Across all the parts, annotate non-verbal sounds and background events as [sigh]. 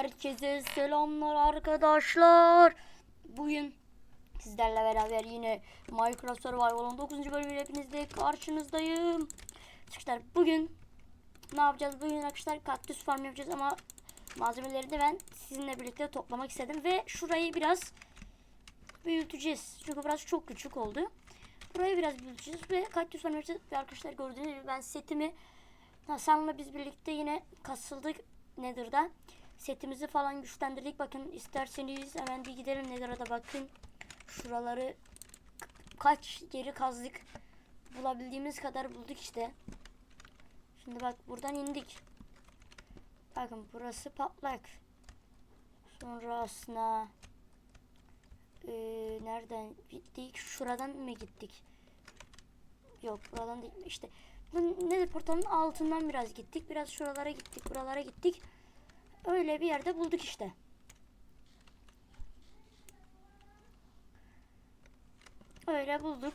Herkese selamlar arkadaşlar. Bugün sizlerle beraber yine Minecraft Survival'ın 9. bölümüyle hepinizle karşınızdayım. Arkadaşlar bugün ne yapacağız? Bugün arkadaşlar kaktüs farm yapacağız ama malzemeleri de ben sizinle birlikte toplamak istedim ve şurayı biraz büyüteceğiz. Çünkü burası çok küçük oldu. Burayı biraz büyüteceğiz ve kaktüs farm yapacağız. Ve arkadaşlar gördüğünüz gibi ben setimi Hasan'la biz birlikte yine kasıldık Nether'da. Setimizi falan güçlendirdik. Bakın isterseniz hemen bir gidelim Nether'a da bakın. Şuraları kaç yeri kazdık. Bulabildiğimiz kadar bulduk işte. Şimdi bak buradan indik. Bakın burası patlak. Sonra aslında eee, nereden gittik? Şuradan mı gittik? Yok buradan değil. İşte bu Nether portalının altından biraz gittik. Biraz şuralara gittik. Buralara gittik. Öyle bir yerde bulduk işte. Öyle bulduk.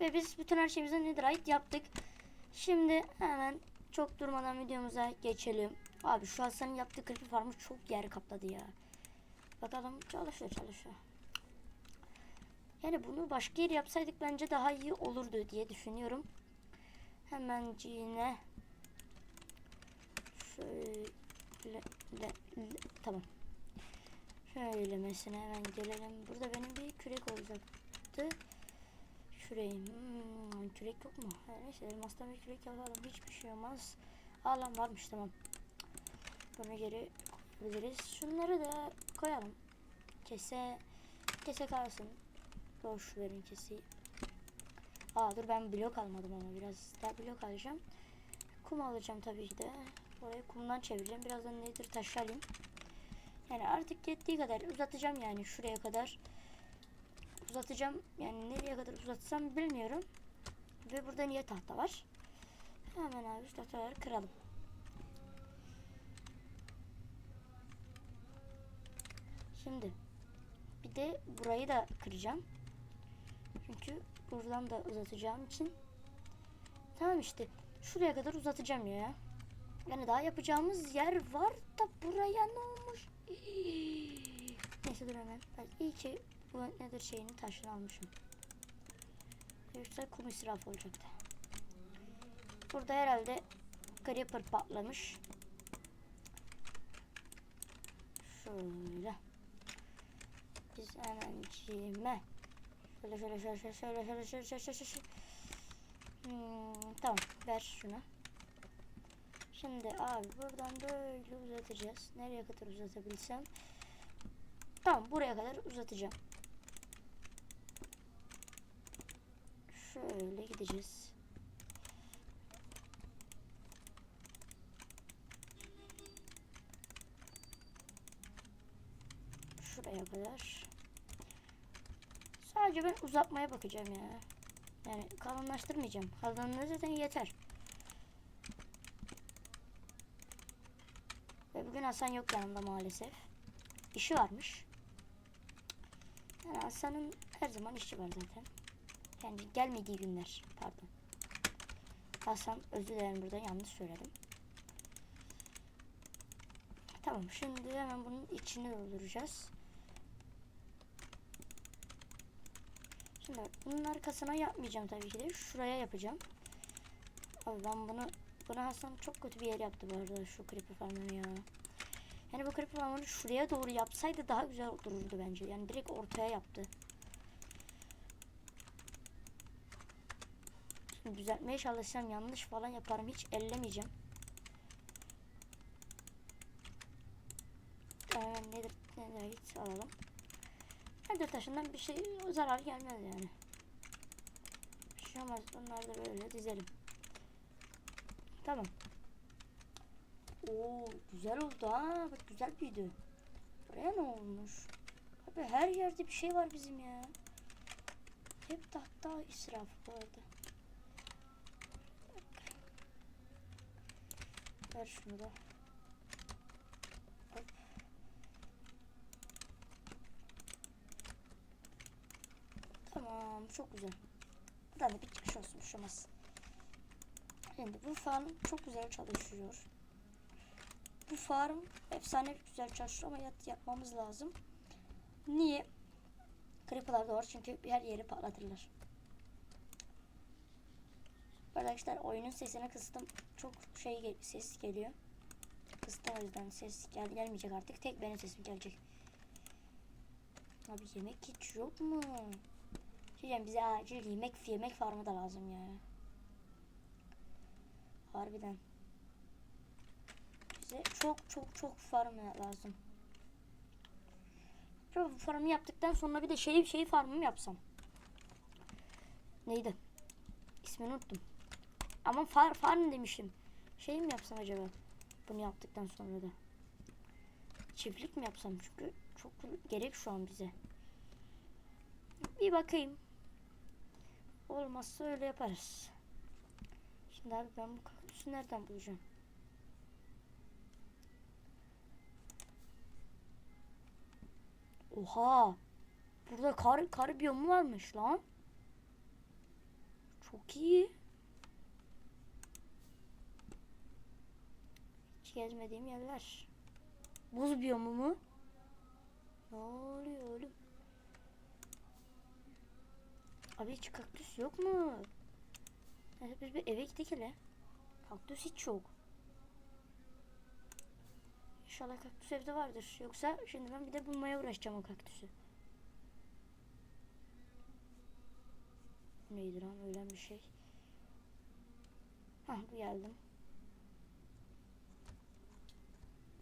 Ve biz bütün her şeyimizi netherite yaptık. Şimdi hemen çok durmadan videomuza geçelim. Abi şu Hasan'ın yaptığı creeper farmı çok yer kapladı ya. Bakalım çalışıyor çalışıyor. Yani bunu başka yer yapsaydık bence daha iyi olurdu diye düşünüyorum. Hemen yine şöyle le, le, tamam. Şöyle mesela hemen gelelim. Burada benim bir kürek olacaktı. Küreğim. Hmm, kürek yok mu? Ha, neyse elmastan bir kürek yapalım. Hiçbir şey olmaz. Aa lan varmış tamam. Bunu geri koyabiliriz. Şunları da koyalım. Kese kese kalsın. Boş verin keseyi. Aa dur ben blok almadım ama biraz daha blok alacağım. Kum alacağım tabii ki de. Orayı kumdan çevireceğim. Birazdan nedir taş alayım. Yani artık yettiği kadar uzatacağım yani şuraya kadar. Uzatacağım. Yani nereye kadar uzatsam bilmiyorum. Ve burada niye tahta var? Hemen abi şu tahtaları kıralım. Şimdi bir de burayı da kıracağım. Çünkü buradan da uzatacağım için. Tamam işte. Şuraya kadar uzatacağım ya. Yani daha yapacağımız yer var da buraya ne olmuş? Neyse dur hemen. Ben iyi ki bu nedir şeyini taşını almışım. Yoksa kum israfı olacaktı. Burada herhalde creeper patlamış. Şöyle. Biz hemen cime. Şöyle şöyle şöyle şöyle şöyle şöyle şöyle şöyle şöyle. Hmm, tamam ver şunu. Şimdi abi buradan böyle uzatacağız. Nereye kadar uzatabilsem. Tamam buraya kadar uzatacağım. Şöyle gideceğiz. Şuraya kadar. Sadece ben uzatmaya bakacağım ya. Yani kalınlaştırmayacağım. Kalınlığı zaten yeter. Ve bugün Hasan yok yanımda maalesef. İşi varmış. Yani Hasan'ın her zaman işi var zaten. Yani gelmediği günler. Pardon. Hasan özür dilerim burada yanlış söyledim. Tamam şimdi hemen bunun içini dolduracağız. Şimdi bunun arkasına yapmayacağım tabii ki de. Şuraya yapacağım. Abi ben bunu bunu Hasan çok kötü bir yer yaptı bu arada şu creeper farmını ya. Yani bu creeper farmını şuraya doğru yapsaydı daha güzel dururdu bence. Yani direkt ortaya yaptı. Şimdi düzeltmeye çalışsam yanlış falan yaparım. Hiç ellemeyeceğim. Hemen nedir, nedir git alalım. Nedir taşından bir şey zarar gelmez yani. Bir şey olmaz. Bunları da böyle dizelim. Tamam. Oo güzel oldu ha. Bak güzel büyüdü. Buraya ne olmuş? Abi her yerde bir şey var bizim ya. Hep tahta israf bu arada. Ver şunu da. Tamam çok güzel. Buradan da bir çıkış olsun olmaz. Şimdi bu fan çok güzel çalışıyor. Bu farm efsane güzel çalışıyor ama yat, yapmamız lazım. Niye? Creeper'lar da var çünkü her yeri patlatırlar. Arkadaşlar oyunun sesini kıstım. Çok şey ses geliyor. Kıstım o yüzden ses gel gelmeyecek artık. Tek benim sesim gelecek. Abi yemek hiç yok mu? Diyeceğim bize acil yemek yemek farmı da lazım ya. Harbiden. Bize çok çok çok farm lazım. Acaba farmı yaptıktan sonra bir de şey şey farmı mı yapsam? Neydi? İsmini unuttum. Ama far farm demişim. Şey mi yapsam acaba? Bunu yaptıktan sonra da. Çiftlik mi yapsam? Çünkü çok gerek şu an bize. Bir bakayım. Olmazsa öyle yaparız. Şimdi abi ben bu kaktüsü nereden bulacağım? Oha! Burada kar, kar biyomu varmış lan. Çok iyi. Hiç gezmediğim yerler. Buz biyomu mu? Ne oluyor oğlum? Abi hiç kaktüs yok mu? Biz bir eve gidelim hele. Kaktüs hiç yok. İnşallah kaktüs evde vardır. Yoksa şimdi ben bir de bulmaya uğraşacağım o kaktüsü. Neydi lan öyle bir şey. Hah geldim.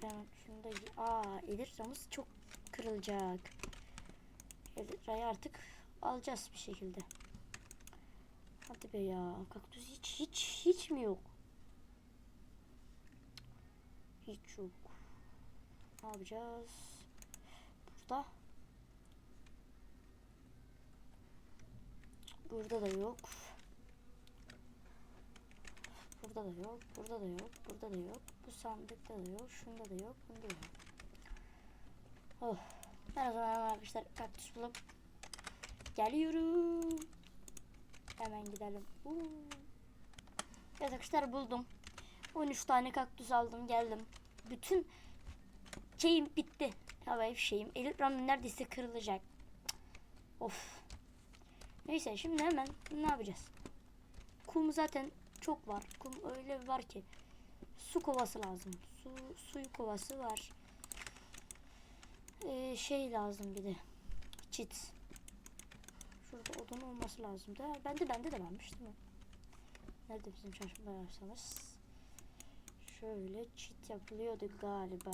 Ben şunu da... Aa Elira'mız çok kırılacak. Elira'yı artık alacağız bir şekilde. Hadi be ya. Kaktüs hiç hiç hiç mi yok? Hiç yok. Ne yapacağız? Burada. Burada da yok. Burada da yok. Burada da yok. Burada da yok. Bu sandıkta da yok. Şunda da yok. Bunda da yok. Oh. Ben o zaman arkadaşlar kaktüs bulup geliyorum. Hemen gidelim. Evet arkadaşlar buldum. 13 tane kaktüs aldım geldim. Bütün şeyim bitti. Havai şeyim. Elektronum neredeyse kırılacak. Of. Neyse şimdi hemen ne yapacağız? Kum zaten çok var. Kum öyle var ki. Su kovası lazım. Su suyu kovası var. Ee, şey lazım bir de. Çit. Şurada odun olması lazım da. Bende bende de varmış değil mi? Nerede bizim çalışma ararsanız. Şöyle çit yapılıyordu galiba.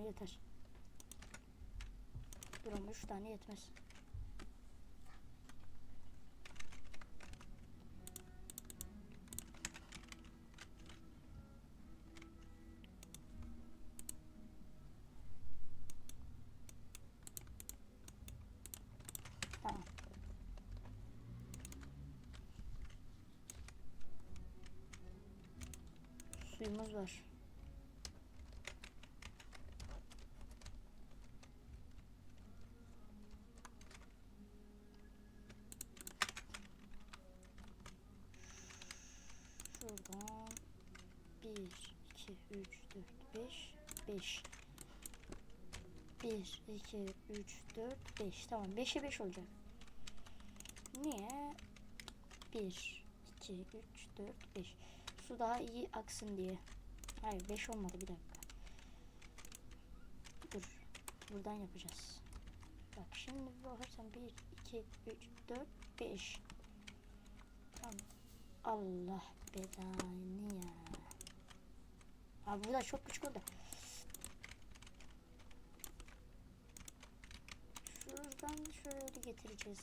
Tane yeter. Dur ama üç tane yetmez. Tamam. Suyumuz var. Şuradan 1, 2, 3, 4, 5, 5. 1, 2, 3, 4, 5. Tamam 5'e 5 olacak. Niye? 1, 2, 3, 4, 5. Su daha iyi aksın diye. Hayır 5 olmadı bir dakika. Dur. Buradan yapacağız. Bak şimdi bakarsan 1, 2, 3, 4, 5. Tamam. Allah belanı ya. Abi bu da çok küçük oldu. Şuradan şöyle getireceğiz.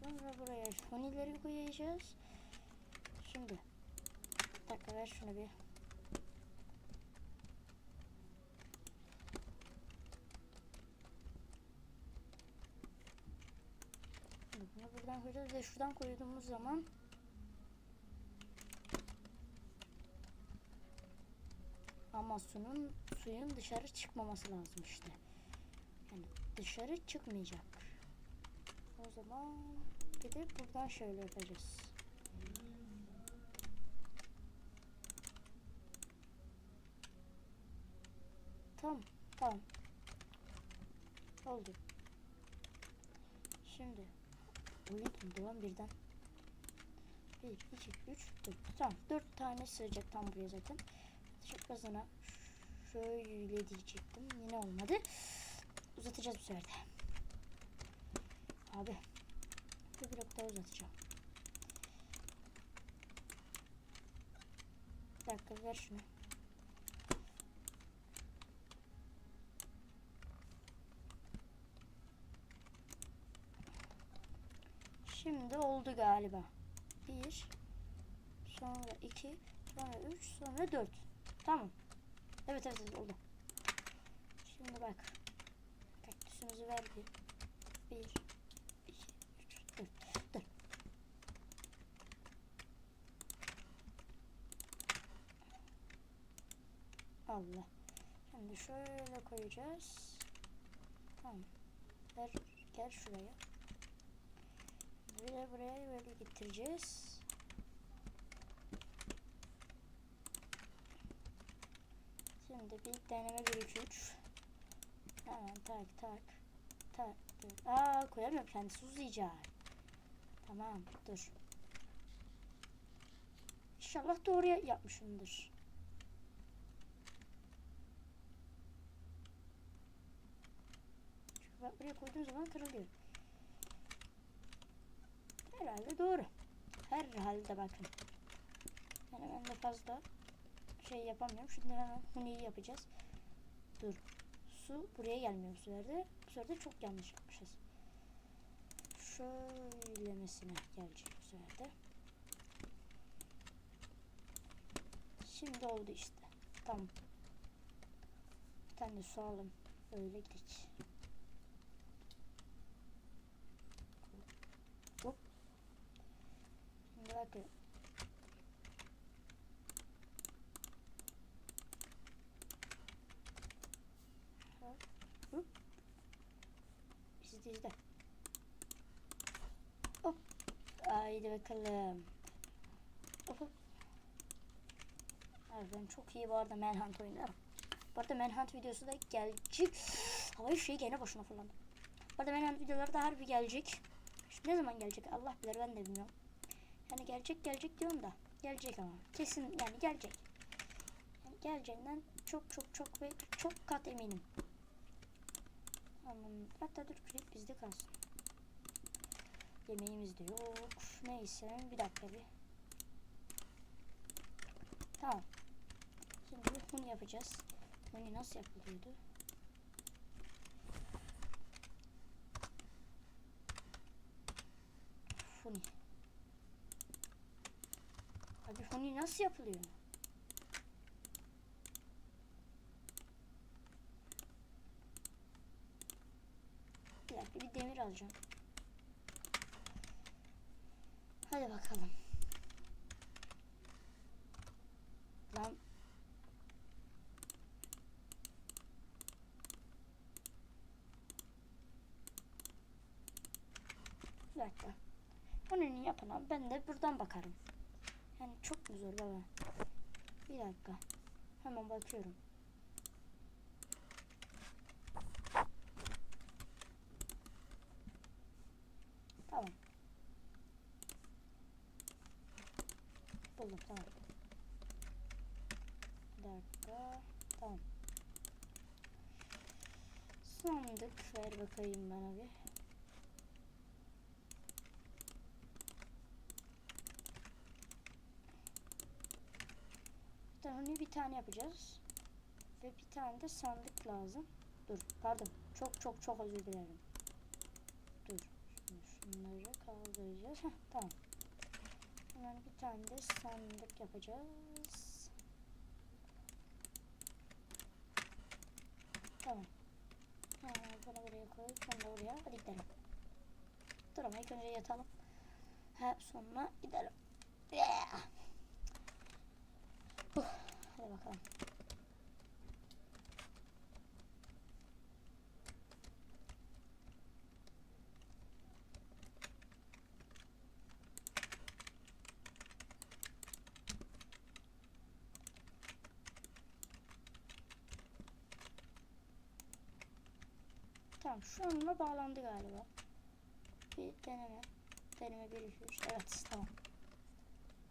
Sonra buraya fonileri koyacağız. Şimdi. Bir dakika ver şunu bir. Bunu buradan koyacağız ve şuradan koyduğumuz zaman Ama suyun, dışarı çıkmaması lazım işte. Yani dışarı çıkmayacak. O zaman gidip buradan şöyle yapacağız. Tamam, tamam. Oldu. Şimdi uyudum devam birden. 1, 2, 3, 4. Tamam 4 tane sığacak tam buraya zaten. Kazana şöyle diyecektim. Yine olmadı. Uzatacağız bu sefer. Abi. Bir blok daha uzatacağım. Bir dakika ver şunu. Şimdi oldu galiba. Bir, sonra iki, sonra üç, sonra dört. Tamam. Evet evet, evet oldu. Şimdi bak. Kaktüsümüzü verdi. Bir, iki, üç, dört. Dur. Allah. Şimdi şöyle koyacağız. Tamam. Ver, gel şuraya. Buraya buraya böyle getireceğiz. Şimdi bir deneme 1 2 3. Hemen tak tak. Tak. tak. Aa koyamıyorum kendisi uzayacak. Tamam dur. İnşallah doğru ya- yapmışımdır. Çünkü bak buraya koyduğum zaman kırılıyor. Herhalde doğru. Herhalde bakın. Yani ben de fazla şey yapamıyorum. Şimdi hemen huniyi yapacağız. Dur. Su buraya gelmiyor bu sefer de. Bu sefer de çok yanlış yapmışız. Şöylemesine gelecek bu sefer de. Şimdi oldu işte. Tamam. Bir tane de su alalım. Öyle geç. Hop. Şimdi bakın. Hop. Hop. İzle izle. Hop. Haydi bakalım. Abi ben çok iyi bu arada Manhunt oynarım. Bu arada Manhunt videosu da gelecek. Havayı şey gene boşuna fırladı. Bu arada Manhunt videoları da harbi gelecek. Şimdi ne zaman gelecek Allah bilir ben de bilmiyorum. Yani gelecek gelecek diyorum da. Gelecek ama. Kesin yani gelecek. Yani geleceğinden çok çok çok ve çok kat eminim. Hatta dur klip bizde kalsın. Yemeğimiz de yok. Neyse bir dakika bir. Tamam. Şimdi bunu yapacağız. Bunu nasıl yapılıyordu? Funi. Abi funi nasıl yapılıyor? Bir dakika bir demir alacağım. Hadi bakalım. Lan Bir dakika. Onun yapana ben de buradan bakarım. Yani çok mu zor baba? Bir dakika. Hemen bakıyorum. Tamam. Buldum tamam. Bir dakika. Tamam. Sandık ver bakayım bana bir. Hani bir tane yapacağız. Ve bir tane de sandık lazım. Dur pardon. Çok çok çok özür dilerim. Dur. Şimdi şunları kaldıracağız. Heh, tamam. Hemen bir tane de sandık yapacağız. Tamam. Ha, bunu buraya koy. Bunu da oraya. Hadi gidelim. Dur ama ilk önce yatalım. Ha, sonra gidelim. Yeah. Uh, Hadi bakalım. Tamam şu anla bağlandı galiba. Bir deneme. Deneme bir Evet tamam.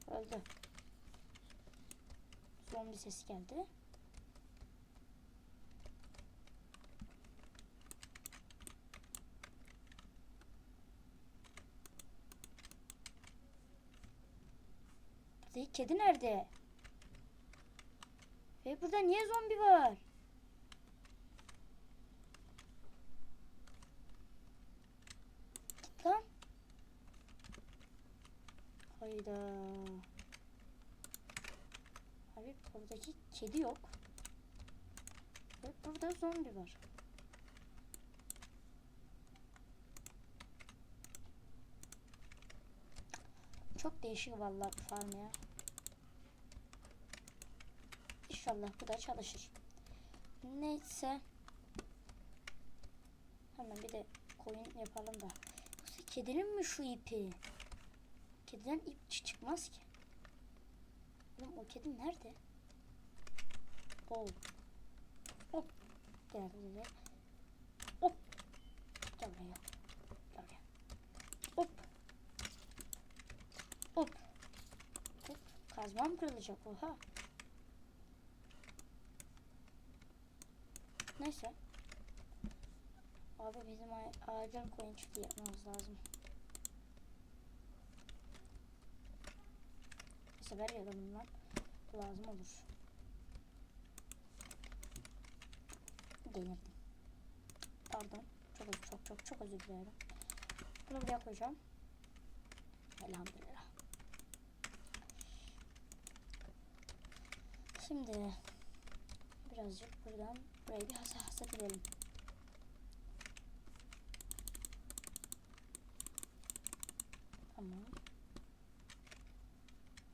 Öldü. Zombi sesi geldi. Kedi nerede? Ve burada niye zombi var? Git lan. Hayda. Abi buradaki kedi yok. Ve burada zombi var. Çok değişik vallahi bu farm ya. İnşallah bu da çalışır. Neyse. Hemen bir de koyun yapalım da. Yoksa kedinin mi şu ipi? Kediden ip çı- çıkmaz ki. Oğlum o kedi nerede? Oo. Hop. Gel buraya. Hop. Gel buraya. Gel buraya. Hop. Hop. Hop. Kazmam kırılacak. Oha. Neyse. Abi bizim a- acil koyun çiftliği yapmamız lazım. Bu sefer yalanımdan lazım olur. Gelirdim. Pardon. Çok çok çok çok özür dilerim. Bunu buraya koyacağım. Elhamdülillah. Şimdi birazcık buradan burayı bir hasa hasat edelim. Tamam.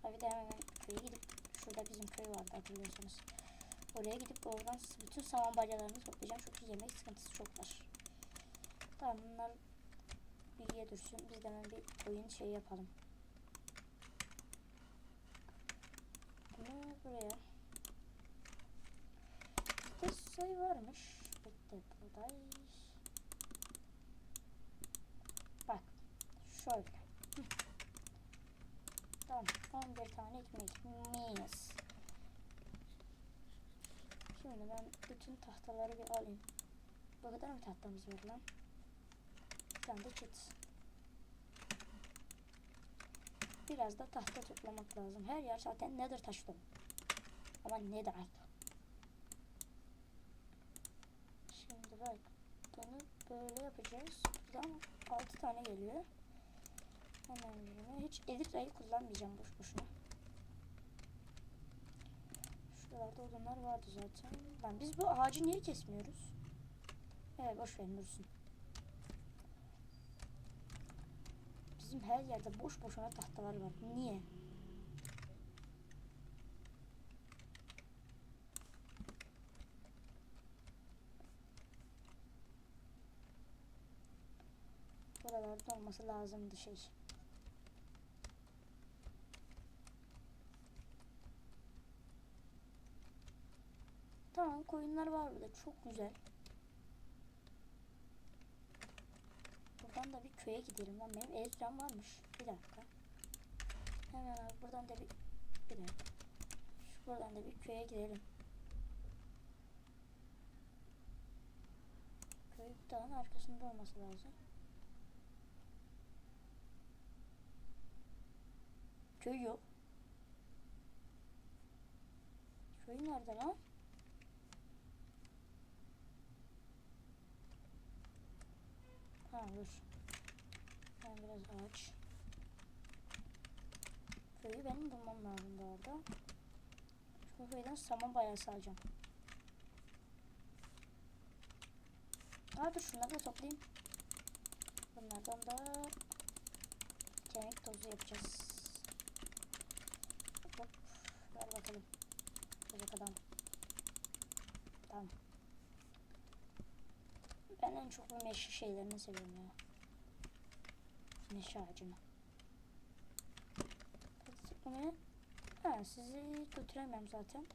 Abi de hemen köye gidip şurada bizim köy vardı hatırlıyorsanız. Oraya gidip oradan bütün saman balyalarını toplayacağım çünkü yemek sıkıntısı çok var. Tamam bunlar bilgiye dursun. Biz de hemen bir oyun şey yapalım. Bunu buraya. Bir sayı varmış. Bekle buradayız. Bak şöyle. Tamam 11 tane ekmek. Mis. Şimdi ben bütün tahtaları bir alayım. Bu kadar mı tahtamız var lan? Bir tane de çit. Biraz da tahta toplamak lazım. Her yer zaten nether taş. Ama nether Şimdi bak bunu böyle yapacağız. Buradan 6 tane geliyor. Hemen yürüme. Hiç elit rayı kullanmayacağım boş boşuna. Şuralarda odunlar vardı zaten. Lan biz bu ağacı niye kesmiyoruz? Evet boş verin dursun. Bizim her yerde boş boşuna tahtalar var. Niye? Buralarda olması lazımdı şey. Tamam koyunlar var burada. Çok güzel. Buradan da bir köye gidelim lan. Benim elbisem varmış. Bir dakika. Hemen abi buradan da bir bir dakika. Şu buradan da bir köye gidelim. Köy dağın arkasında olması lazım. Köy yok. Köy nerede lan? Ha dur. Ben biraz ağaç. Köyü benim bulmam lazım bu arada. Çünkü köyden saman bayağı salacağım. Ha dur şunları da toplayayım. Bunlardan da kemik tozu yapacağız. Hop, ver bakalım. Çocuk adam. Tamam. Ben en çok bu meşe şeylerini seviyorum ya. Meşe ağacını. Ne? Ha sizi götüremem zaten.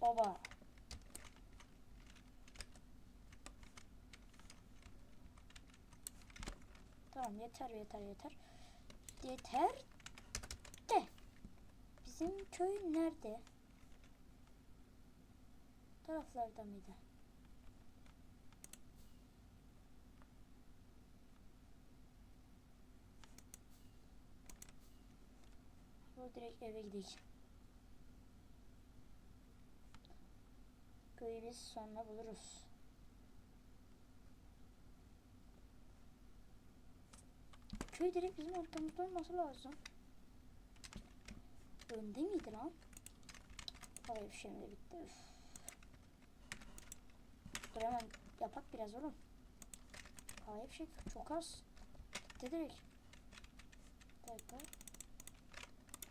Oba. Tamam yeter yeter yeter. Yeter. Bizim köy nerede? Taraflarda mıydı? Bu direkt eve gidelim. Köyü biz sonra buluruz. Köy direkt bizim ortamızda olması lazım. Önde miydi lan? Şey mi bitti? Üf. Dur hemen yapak biraz oğlum. Havaya bir şey çok az. Bitti direkt. Dakika.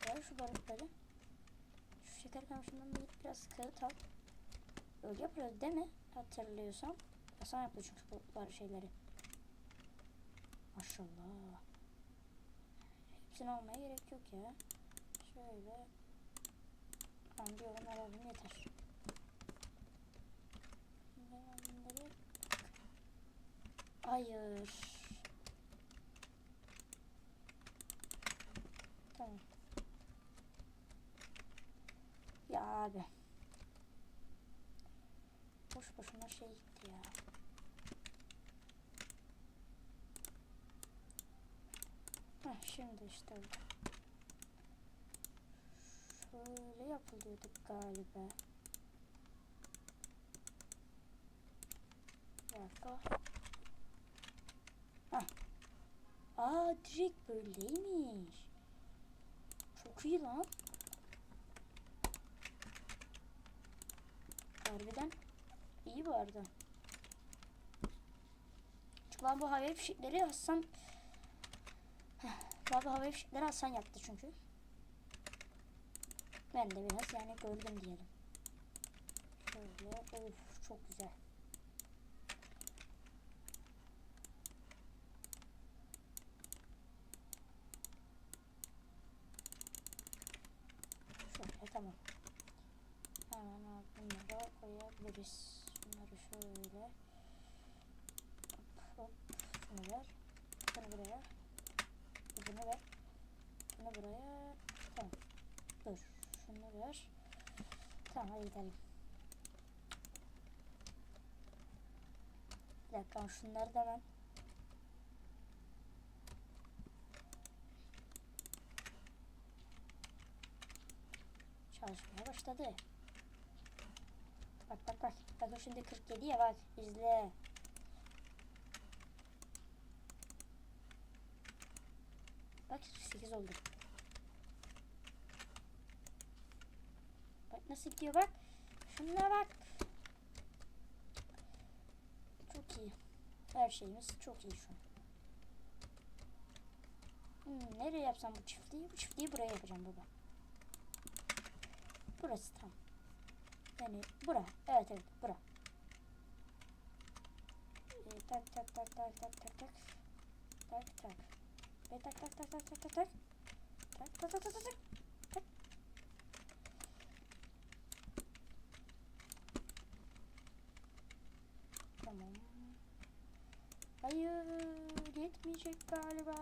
Ver şu balıkları. Şu şeker kamışından da git biraz kağıt al. Öyle yapıyoruz değil mi? Hatırlıyorsam. Hasan yaptı çünkü bu var şeyleri. Maşallah. Hepsini almaya gerek yok ya. Şöyle. Ben bir onu alalım yeter. Hayır. Tamam. Ya abi. Boş boşuna şey gitti ya. Heh, şimdi işte oldu. Şöyle yapılıyordu galiba. Bir dakika. Heh. Aa direkt böyleymiş. Çok iyi lan. Harbiden iyi bu arada. Çünkü ben bu havai fişekleri Hasan Heh, bu havai fişekleri Hasan yaptı çünkü. Ben de biraz yani gördüm diyelim. Şöyle of çok güzel. Şöyle tamam. Hemen bunları koyabiliriz. Bunları şöyle. Hop hop. Şunu ver. Bunu buraya. Bunu ver. Bunu buraya. Tamam. Dur. Şunu ver. Tamam hadi gidelim. Bir dakika şunları da ben çalışmaya başladı. Bak bak bak. Bakın şimdi 47 ya bak. izle. Bak 8 oldu. Nasıl gidiyor bak. Şuna bak. Çok iyi. Her şeyimiz çok iyi şu an. Hmm, nereye yapsam bu çiftliği? Bu çiftliği buraya yapacağım baba. Burası tam. Yani bura. Evet evet bura. Ee, tak tak tak tak tak tak tak. Tak tak. Ve tak tak tak tak tak tak tak. Tak tak tak tak tak tak. Tak. Tamam. Hayır yetmeyecek galiba.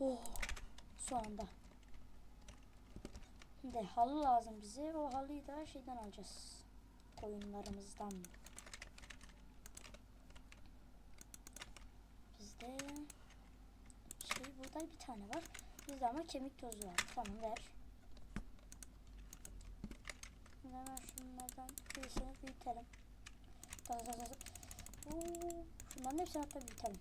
Oh son anda. Şimdi halı lazım bize. O halıyı da şeyden alacağız. Koyunlarımızdan. Bizde şey burada bir tane var. Bizde ama kemik tozu var. Tamam ver. Hemen şunlardan birisini büyütelim. Ta ta ta. Oo, şunların hepsini hatta büyütelim.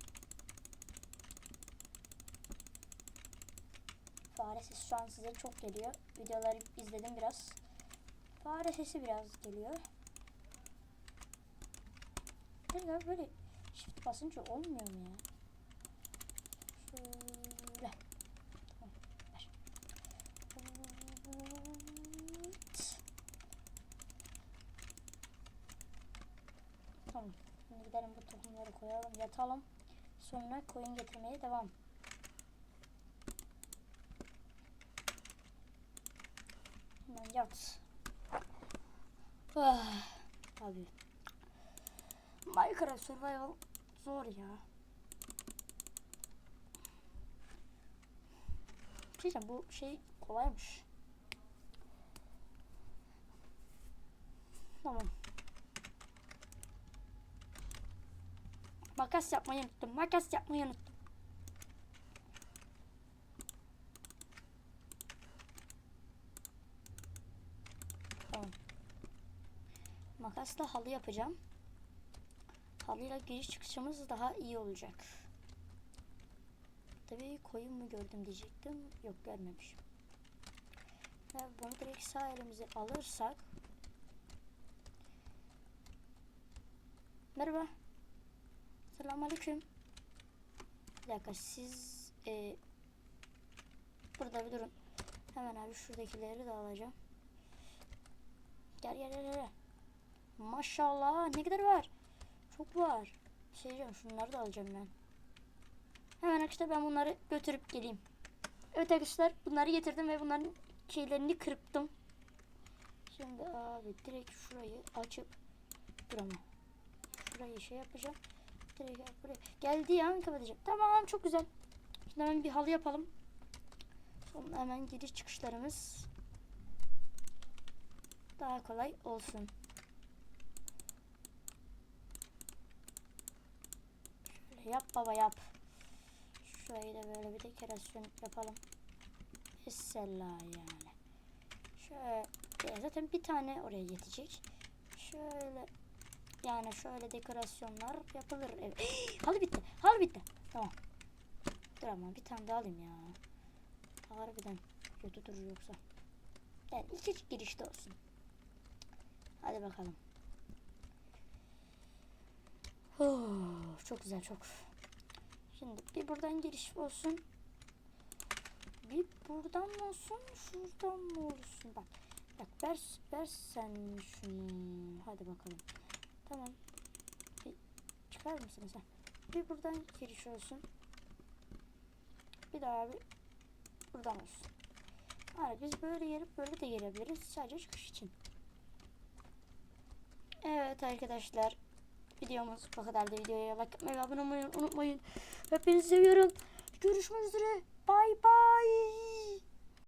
Fare sesi şu an size çok geliyor. Videoları izledim biraz. Fare sesi biraz geliyor. Böyle böyle shift basınca olmuyor mu ya? Şöyle. Tamam, ver. Evet. Tamam. Şimdi gidelim bu tohumları koyalım, yatalım. Sonra koyun getirmeye devam. Hemen yat. Ah, abi. Minecraft Survival zor ya. Şey diyeceğim, bu şey kolaymış. Tamam. Makas yapmayı unuttum. Makas yapmayı unuttum. Tamam. Makasla halı yapacağım. Halıyla giriş çıkışımız daha iyi olacak. Tabii koyun mu gördüm diyecektim. Yok görmemişim. Ve bunu direkt sağ elimize alırsak. Merhaba. Selamünaleyküm. Bir dakika siz e, burada bir durun. Hemen abi şuradakileri de alacağım. Gel gel gel gel. Maşallah ne kadar var. Çok var. Şey diyeceğim şunları da alacağım ben. Hemen arkadaşlar ben bunları götürüp geleyim. Evet arkadaşlar bunları getirdim ve bunların şeylerini kırptım. Şimdi abi direkt şurayı açıp dur ama. Şurayı şey yapacağım. Direkt buraya. Geldiği an kapatacağım. Tamam çok güzel. Şimdi hemen bir halı yapalım. Sonra hemen giriş çıkışlarımız daha kolay olsun. Şöyle yap baba yap. Şurayı da böyle bir dekorasyon yapalım. Mesela yani. Şöyle zaten bir tane oraya yetecek. Şöyle yani şöyle dekorasyonlar yapılır. Evet. [gasps] halı bitti. Halı bitti. Tamam. Dur ama bir tane daha alayım ya. Harbiden kötü durur yoksa. Yani iki girişte olsun. Hadi bakalım. Oh, çok güzel çok. Şimdi bir buradan giriş olsun. Bir buradan mı olsun, şuradan mı olsun? Bak, bak ver, ver sen şunu. Hadi bakalım. Tamam. Bir çıkar mısın sen? Bir buradan giriş olsun. Bir daha bir buradan olsun. Yani biz böyle gelip böyle de gelebiliriz. Sadece çıkış için. Evet arkadaşlar. Videomuz bu kadardı. Videoya like atmayı ve abone olmayı unutmayın. Hepinizi seviyorum. Görüşmek üzere.